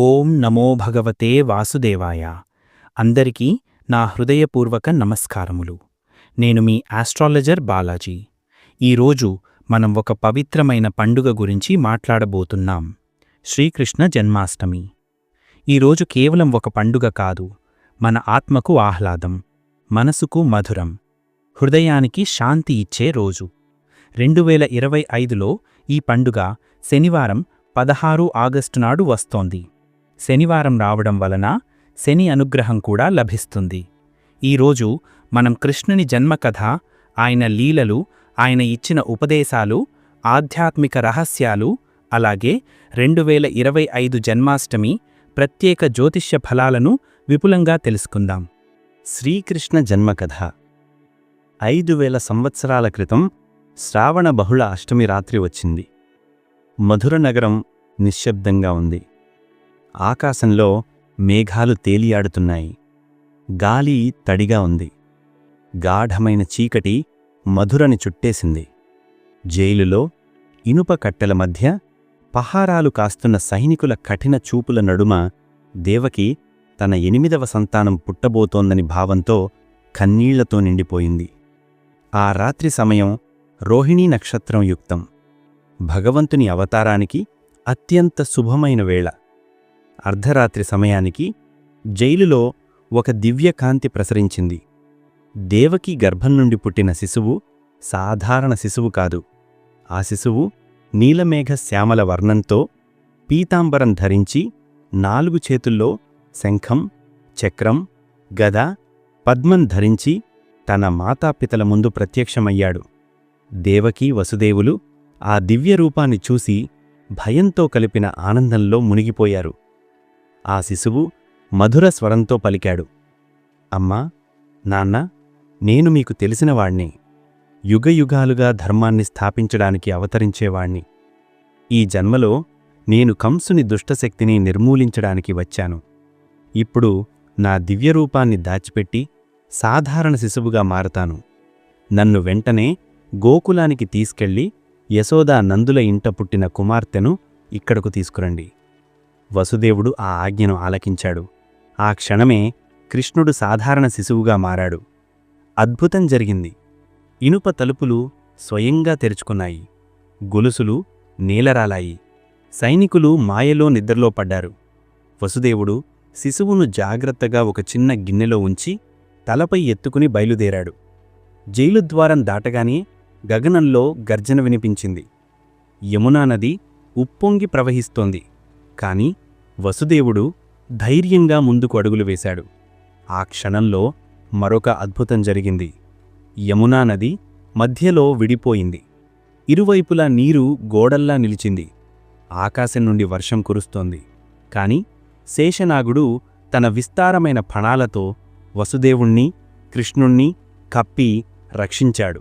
ఓం నమో భగవతే వాసుదేవాయ. అందరికీ నా హృదయపూర్వక నమస్కారములు. నేను మీ ఆస్ట్రాలజర్ బాలాజీ. ఈరోజు మనం ఒక పవిత్రమైన పండుగ గురించి మాట్లాడబోతున్నాం. శ్రీకృష్ణ జన్మాష్టమి. ఈరోజు కేవలం ఒక పండుగ కాదు మన ఆత్మకు ఆహ్లాదం మనసుకు మధురం హృదయానికి శాంతి ఇచ్చే రోజు. రెండు వేల ఇరవై ఐదులో ఈ పండుగ శనివారం పదహారు ఆగస్టు నాడు వస్తోంది. శనివారం రావడం వలన శని అనుగ్రహం కూడా లభిస్తుంది. ఈరోజు మనం కృష్ణుని జన్మకథ ఆయన లీలలు ఆయన ఇచ్చిన ఉపదేశాలు ఆధ్యాత్మిక రహస్యాలు అలాగే రెండు వేల ఇరవై ఐదు జన్మాష్టమి ప్రత్యేక జ్యోతిష్య ఫలాలను విపులంగా తెలుసుకుందాం. శ్రీకృష్ణ జన్మకథ. ఐదు వేల సంవత్సరాల క్రితం శ్రావణ బహుళ అష్టమి రాత్రి వచ్చింది. మధుర నగరం నిశ్శబ్దంగా ఉంది. ఆకాశంలో మేఘాలు తేలియాడుతున్నాయి. గాలి తడిగా ఉంది. గాఢమైన చీకటి మధురని చుట్టేసింది. జైలులో ఇనుప కట్టెల మధ్య పహారాలు కాస్తున్న సైనికుల కఠిన చూపుల నడుమ దేవకి తన ఎనిమిదవ సంతానం పుట్టబోతోందని భావంతో కన్నీళ్ళతో నిండిపోయింది. ఆ రాత్రి సమయం రోహిణీ నక్షత్రం యుక్తం. భగవంతుని అవతారానికి అత్యంత శుభమైన వేళ. అర్ధరాత్రి సమయానికి జైలులో ఒక దివ్యకాంతి ప్రసరించింది. దేవకి గర్భం నుండి పుట్టిన శిశువు సాధారణ శిశువు కాదు. ఆ శిశువు నీలమేఘ శ్యామల వర్ణంతో పీతాంబరం ధరించి నాలుగు చేతుల్లో శంఖం చక్రం గద పద్మం ధరించి తన మాతాపితల ముందు ప్రత్యక్షమయ్యాడు. దేవకీ వసుదేవులు ఆ దివ్యరూపాన్ని చూసి భయంతో కలిపిన ఆనందంలో మునిగిపోయారు. ఆ శిశువు మధుర స్వరంతో పలికాడు. అమ్మా నాన్న నేను మీకు తెలిసినవాణ్ణి. యుగయుగాలుగా ధర్మాన్ని స్థాపించడానికి అవతరించేవాణ్ణి. ఈ జన్మలో నేను కంసుని దుష్టశక్తిని నిర్మూలించడానికి వచ్చాను. ఇప్పుడు నా దివ్యరూపాన్ని దాచిపెట్టి సాధారణ శిశువుగా మారతాను. నన్ను వెంటనే గోకులానికి తీసుకెళ్ళి యశోదా నందుల ఇంట పుట్టిన కుమార్తెను ఇక్కడకు తీసుకురండి. వసుదేవుడు ఆ ఆజ్ఞను ఆలకించాడు. ఆ క్షణమే కృష్ణుడు సాధారణ శిశువుగా మారాడు. అద్భుతం జరిగింది. ఇనుప తలుపులు స్వయంగా తెరుచుకున్నాయి. గొలుసులు నీలరాలాయి. సైనికులు మాయలో నిద్రలో పడ్డారు. వసుదేవుడు శిశువును జాగ్రత్తగా ఒక చిన్న గిన్నెలో ఉంచి తలపై ఎత్తుకుని బయలుదేరాడు. జైలు ద్వారం దాటగానే గగనంలో గర్జన వినిపించింది. యమునా నది ఉప్పొంగి ప్రవహిస్తోంది. కాని వసుదేవుడు ధైర్యంగా ముందుకు అడుగులు వేశాడు. ఆ క్షణంలో మరొక అద్భుతం జరిగింది. యమునా నది మధ్యలో విడిపోయింది. ఇరువైపులా నీరు గోడల్లా నిలిచింది. ఆకాశం నుండి వర్షం కురుస్తోంది. కాని శేషనాగుడు తన విస్తారమైన ఫణాలతో వసుదేవుణ్ణి కృష్ణుణ్ణి కప్పి రక్షించాడు.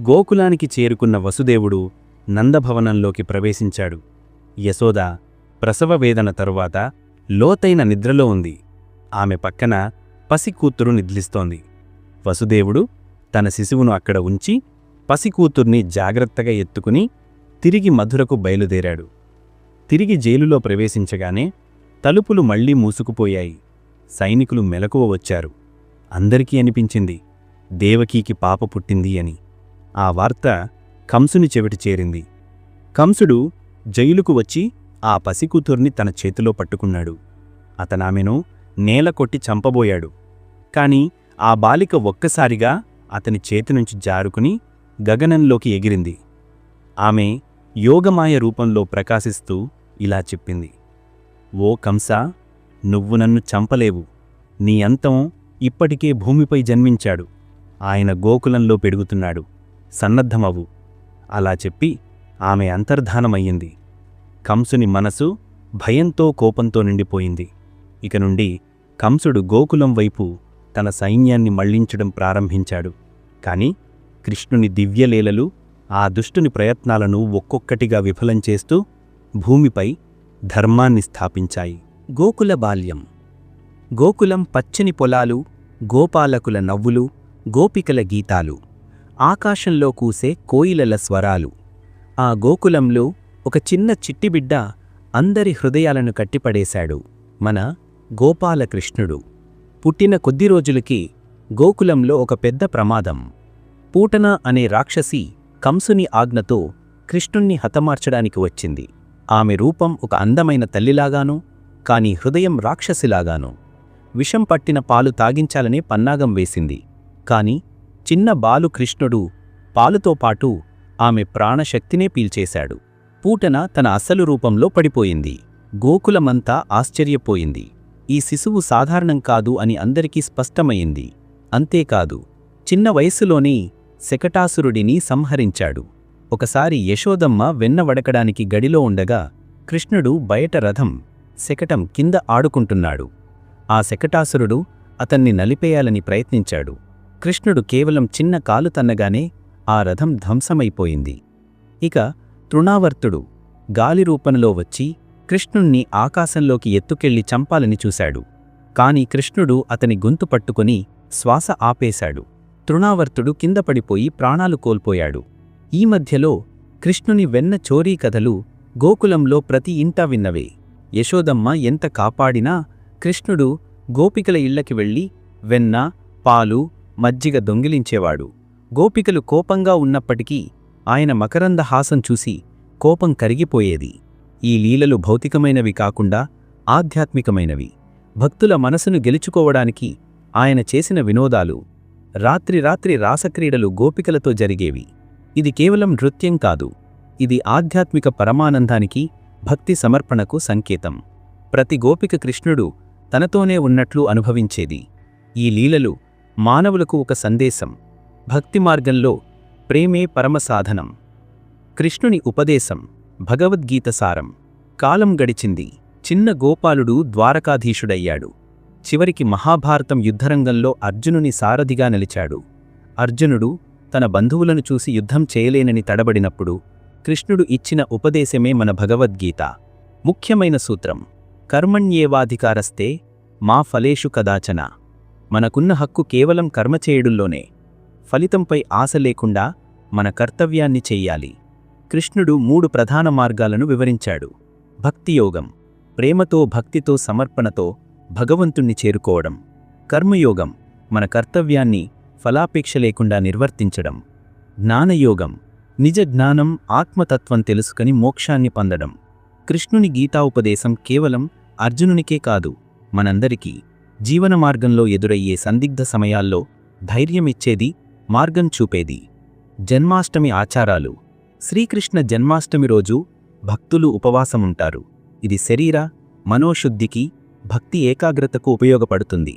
గోకులానికి చేరుకున్న వసుదేవుడు నందభవనంలోకి ప్రవేశించాడు. యశోద ప్రసవ వేదన తరువాత లోతైన నిద్రలో ఉంది. ఆమె పక్కన పసికూతురు నిద్లిస్తోంది వసుదేవుడు తన శిశువును అక్కడ ఉంచి పసికూతుర్ని జాగ్రత్తగా ఎత్తుకుని తిరిగి మధురకు బయలుదేరాడు. తిరిగి జైలులో ప్రవేశించగానే తలుపులు మళ్ళీ మూసుకుపోయాయి. సైనికులు మెలకువ వచ్చారు. అందరికీ అనిపించింది దేవకీకి పాప పుట్టింది అని. ఆ వార్త కంసుని చెవిటి చేరింది. కంసుడు జైలుకు వచ్చి ఆ పసికూతుర్ని తన చేతిలో పట్టుకున్నాడు. అతనామెను నేల కొట్టి చంపబోయాడు. కాని ఆ బాలిక ఒక్కసారిగా అతని చేతినుంచి జారుకుని గగనంలోకి ఎగిరింది. ఆమె యోగమాయ రూపంలో ప్రకాశిస్తూ ఇలా చెప్పింది. ఓ కంసా నువ్వు నన్ను చంపలేవు. నీ అంతం ఇప్పటికే భూమిపై జన్మించాడు. ఆయన గోకులంలో పెరుగుతున్నాడు సన్నద్ధమవు అలా చెప్పి ఆమె అంతర్ధానమయ్యింది. కంసుని మనసు భయంతో కోపంతో నిండిపోయింది. ఇక నుండి కంసుడు గోకులం వైపు తన సైన్యాన్ని మళ్ళించడం ప్రారంభించాడు. కాని కృష్ణుని దివ్యలీలలు ఆ దుష్టుని ప్రయత్నాలను ఒక్కొక్కటిగా విఫలం చేస్తూ భూమిపై ధర్మాన్ని స్థాపించాయి. గోకుల బాల్యం. గోకులం పచ్చని పొలాలు గోపాలకుల నవ్వులు గోపికల గీతాలు. ఆకాశంలో కూసే కోయిలల స్వరాలు. ఆ గోకులంలో ఒక చిన్న చిట్టిబిడ్డ అందరి హృదయాలను కట్టిపడేశాడు. మన గోపాలకృష్ణుడు. పుట్టిన కొద్ది రోజులకి గోకులంలో ఒక పెద్ద ప్రమాదం. పూటన అనే రాక్షసి కంసుని ఆజ్ఞతో కృష్ణుణ్ణి హతమార్చడానికి వచ్చింది. ఆమె రూపం ఒక అందమైన తల్లిలాగాను కాని హృదయం రాక్షసిలాగాను. విషం పట్టిన పాలు తాగించాలనే పన్నాగం వేసింది. కాని చిన్న బాలు కృష్ణుడు పాలుతో పాటు ఆమె ప్రాణశక్తినే పీల్చేశాడు. పూటన తన అసలు రూపంలో పడిపోయింది. గోకులమంతా ఆశ్చర్యపోయింది. ఈ శిశువు సాధారణం కాదు అని అందరికీ స్పష్టమయ్యింది అంతేకాదు చిన్న వయస్సులోనే శకటాసురుడిని సంహరించాడు. ఒకసారి యశోదమ్మ వెన్న వడకడానికి గడిలో ఉండగా కృష్ణుడు బయట రథం శకటం కింద ఆడుకుంటున్నాడు. ఆ శకటాసురుడు అతన్ని నలిపేయాలని ప్రయత్నించాడు. కృష్ణుడు కేవలం చిన్న కాలు తన్నగానే ఆ రథం ధ్వంసమైపోయింది. ఇక తృణావర్తుడు గాలి రూపంలో వచ్చి కృష్ణుణ్ణి ఆకాశంలోకి ఎత్తుకెళ్ళి చంపాలని చూశాడు. కాని కృష్ణుడు అతని గొంతు పట్టుకుని శ్వాస ఆపేశాడు. తృణావర్తుడు కింద పడిపోయి ప్రాణాలు కోల్పోయాడు. ఈ మధ్యలో కృష్ణుని వెన్న చోరీ కథలు గోకులంలో ప్రతి ఇంటా విన్నవే. యశోదమ్మ ఎంత కాపాడినా కృష్ణుడు గోపికల ఇళ్ళకి వెళ్ళి వెన్న పాలు మజ్జిగ దొంగిలించేవాడు. గోపికలు కోపంగా ఉన్నప్పటికీ ఆయన మకరంద హాసం చూసి కోపం కరిగిపోయేది. ఈ లీలలు భౌతికమైనవి కాకుండా ఆధ్యాత్మికమైనవి. భక్తుల మనసును గెలుచుకోవడానికి ఆయన చేసిన వినోదాలు రాత్రి రాత్రి రాసక్రీడలు గోపికలతో జరిగేవి. ఇది కేవలం నృత్యం కాదు. ఇది ఆధ్యాత్మిక పరమానందానికి భక్తి సమర్పణకు సంకేతం. ప్రతి గోపిక కృష్ణుడు తనతోనే ఉన్నట్లు అనుభవించేది. ఈ లీలలు మానవులకు ఒక సందేశం. భక్తి మార్గంలో ప్రేమే పరమసాధనం కృష్ణుని ఉపదేశం భగవద్గీత సారం. కాలం గడిచింది. చిన్న గోపాలుడు ద్వారకాధీశుడయ్యాడు. చివరికి మహాభారతం యుద్ధరంగంలో అర్జునుని సారథిగా నిలిచాడు. అర్జునుడు తన బంధువులను చూసి యుద్ధం చేయలేనని తడబడినప్పుడు కృష్ణుడు ఇచ్చిన ఉపదేశమే మన భగవద్గీత. ముఖ్యమైన సూత్రం కర్మణ్యేవాధికారస్తే మా ఫలేషు కదాచన. మనకున్న హక్కు కేవలం కర్మ చేయుడుల్లోనే. ఫలితంపై ఆశ లేకుండా మన కర్తవ్యాన్ని చెయ్యాలి. కృష్ణుడు మూడు ప్రధాన మార్గాలను వివరించాడు. భక్తియోగం ప్రేమతో భక్తితో సమర్పణతో భగవంతుణ్ణి చేరుకోవడం. కర్మయోగం మన కర్తవ్యాన్ని ఫలాపేక్ష లేకుండా నిర్వర్తించడం. జ్ఞానయోగం నిజ జ్ఞానం ఆత్మతత్వం తెలుసుకుని మోక్షాన్ని పొందడం. కృష్ణుని గీతాపదేశం కేవలం అర్జునునికే కాదు మనందరికీ జీవన మార్గంలో ఎదురయ్యే సందిగ్ధ సమయాల్లో ధైర్యమిచ్చేది మార్గం చూపేది. జన్మాష్టమి ఆచారాలు. శ్రీకృష్ణ జన్మాష్టమి రోజు భక్తులు ఉపవాసముంటారు. ఇది శరీర మనోశుద్ధికి భక్తి ఏకాగ్రతకు ఉపయోగపడుతుంది.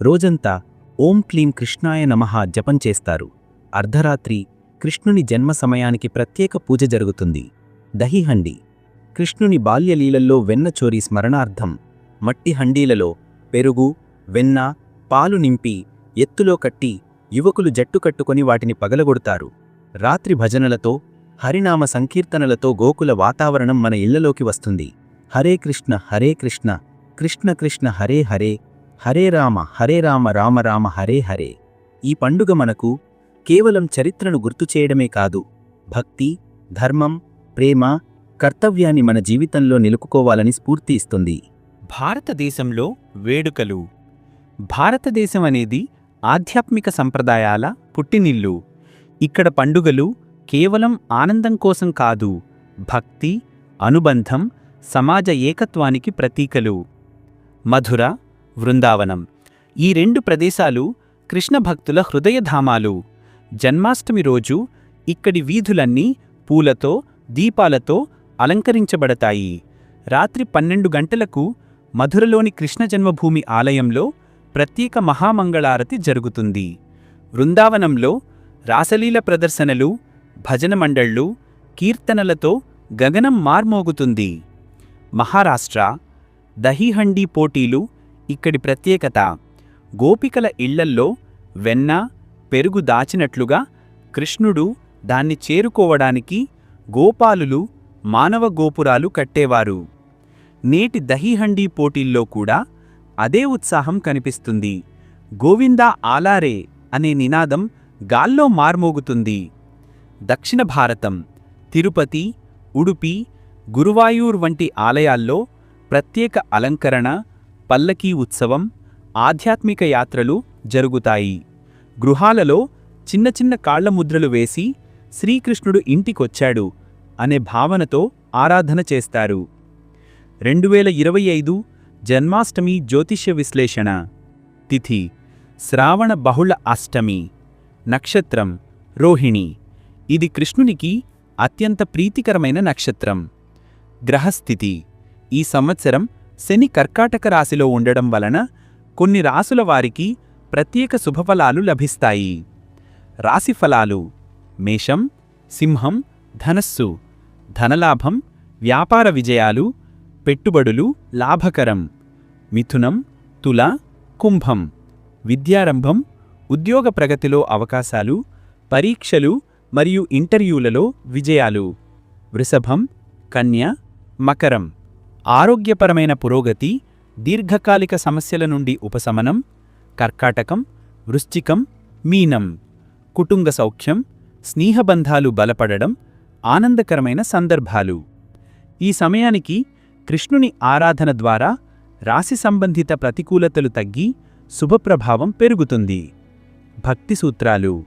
రోజంతా ఓం క్లీం కృష్ణాయ నమః జపం చేస్తారు. అర్ధరాత్రి కృష్ణుని జన్మ సమయానికి ప్రత్యేక పూజ జరుగుతుంది. దహిహండి కృష్ణుని బాల్యలీలల్లో వెన్న చోరీ స్మరణార్థం. మట్టి హండీలలో పెరుగు వెన్న పాలు నింపి ఎత్తులో కట్టి యువకులు జట్టు కట్టుకొని వాటిని పగలగొడతారు. రాత్రి భజనలతో హరినామ సంకీర్తనలతో గోకుల వాతావరణం మన ఇళ్ళలోకి వస్తుంది. హరే కృష్ణ హరే కృష్ణ కృష్ణ కృష్ణ హరే హరే హరే రామ హరే రామ రామ రామ హరే హరే. ఈ పండుగ మనకు కేవలం చరిత్రను గుర్తు చేయడమే కాదు. భక్తి ధర్మం ప్రేమ కర్తవ్యాన్ని మన జీవితంలో నిలుపుకోవాలని స్ఫూర్తి ఇస్తుంది. భారతదేశంలో వేడుకలు. భారతదేశం అనేది ఆధ్యాత్మిక సంప్రదాయాల పుట్టినిల్లు. ఇక్కడ పండుగలు కేవలం ఆనందం కోసం కాదు భక్తి అనుబంధం సమాజ ఏకత్వానికి ప్రతీకలు. మధుర వృందావనం. ఈ రెండు ప్రదేశాలు కృష్ణ భక్తుల హృదయధామాలు. జన్మాష్టమి రోజు ఇక్కడి వీధులన్నీ పూలతో దీపాలతో అలంకరించబడతాయి. రాత్రి పన్నెండు గంటలకు మధురలోని కృష్ణ జన్మభూమి ఆలయంలో ప్రత్యేక మహామంగళారతి జరుగుతుంది. వృందావనంలో రాసలీల ప్రదర్శనలు భజన మండళ్ళు కీర్తనలతో గగనం మార్మోగుతుంది. మహారాష్ట్ర దహీహండీ పోటీలు ఇక్కడి ప్రత్యేకత. గోపికల ఇళ్ళల్లో వెన్న పెరుగు దాచినట్లుగా కృష్ణుడు దాన్ని చేరుకోవడానికి గోపాలులు మానవ గోపురాలు కట్టేవారు. నేటి దహీహండీ పోటీల్లో కూడా అదే ఉత్సాహం కనిపిస్తుంది. గోవిందా ఆలారే అనే నినాదం గాల్లో మార్మోగుతుంది. దక్షిణ భారతం తిరుపతి ఉడుపి గురువాయూర్ వంటి ఆలయాల్లో ప్రత్యేక అలంకరణ పల్లకీ ఉత్సవం ఆధ్యాత్మిక యాత్రలు జరుగుతాయి. గృహాలలో చిన్న చిన్న కాళ్ళముద్రలు వేసి శ్రీకృష్ణుడు ఇంటికొచ్చాడు అనే భావనతో ఆరాధన చేస్తారు. రెండు వేల ఇరవై ఐదు జన్మాష్టమి జ్యోతిష్య విశ్లేషణ. తిథి శ్రావణ బహుళ అష్టమి. నక్షత్రం రోహిణి. ఇది కృష్ణునికి అత్యంత ప్రీతికరమైన నక్షత్రం. గ్రహస్థితి ఈ సంవత్సరం శని కర్కాటక రాశిలో ఉండడం వలన కొన్ని రాసుల వారికి ప్రత్యేక శుభఫలాలు లభిస్తాయి. రాశిఫలాలు మేషం సింహం ధనస్సు. ధనలాభం వ్యాపార విజయాలు పెట్టుబడులు లాభకరం మిథునం తుల కుంభం విద్యారంభం ఉద్యోగ ప్రగతిలో అవకాశాలు పరీక్షలు మరియు ఇంటర్వ్యూలలో విజయాలు. వృషభం కన్య మకరం ఆరోగ్యపరమైన పురోగతి దీర్ఘకాలిక సమస్యల నుండి ఉపశమనం కర్కాటకం వృశ్చికం మీనం కుటుంబ సౌఖ్యం స్నేహబంధాలు బలపడడం ఆనందకరమైన సందర్భాలు. ఈ సమయానికి కృష్ణుని ఆరాధన ద్వారా రాశి సంబంధిత ప్రతికూలతలు తగ్గి శుభప్రభావం పెరుగుతుంది. భక్తి సూత్రాలు.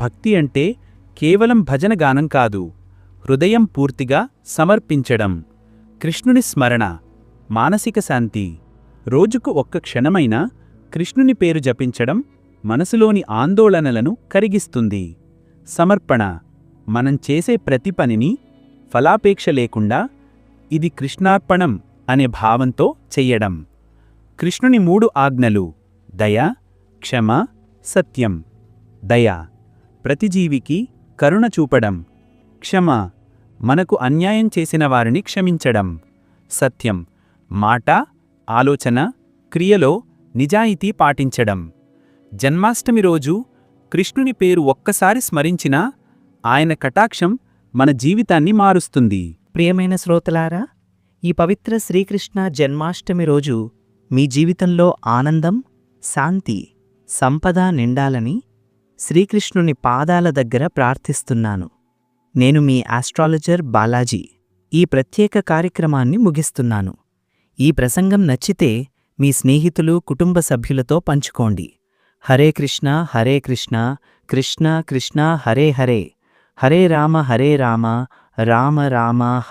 భక్తి అంటే కేవలం భజన గానం కాదు హృదయం పూర్తిగా సమర్పించడం. కృష్ణుని స్మరణ మానసిక శాంతి. రోజుకు ఒక్క క్షణమైనా కృష్ణుని పేరు జపించడం మనసులోని ఆందోళనలను కరిగిస్తుంది. సమర్పణ. మనం చేసే ప్రతి పనిని ఫలాపేక్ష లేకుండా ఇది కృష్ణార్పణం అనే భావంతో చెయ్యడం. కృష్ణుని మూడు ఆజ్ఞలు దయ క్షమ సత్యం. దయ ప్రతిజీవికి కరుణ చూపడం. క్షమ మనకు అన్యాయం చేసిన వారిని క్షమించడం. సత్యం మాట ఆలోచన క్రియలో నిజాయితీ పాటించడం. జన్మాష్టమి రోజు కృష్ణుని పేరు ఒక్కసారి స్మరించినా ఆయన కటాక్షం మన జీవితాన్ని మారుస్తుంది. ప్రియమైన శ్రోతలారా ఈ పవిత్ర శ్రీకృష్ణ జన్మాష్టమి రోజు మీ జీవితంలో ఆనందం శాంతి సంపద నిండాలని శ్రీకృష్ణుని పాదాల దగ్గర ప్రార్థిస్తున్నాను. నేను మీ ఆస్ట్రాలజర్ బాలాజీ ఈ ప్రత్యేక కార్యక్రమాన్ని ముగిస్తున్నాను. ఈ ప్రసంగం నచ్చితే మీ స్నేహితులు కుటుంబ సభ్యులతో పంచుకోండి. హరే కృష్ణ హరే కృష్ణ కృష్ణ కృష్ణ హరే హరే. హరే రామ హరే రామ. రామ రామ హరే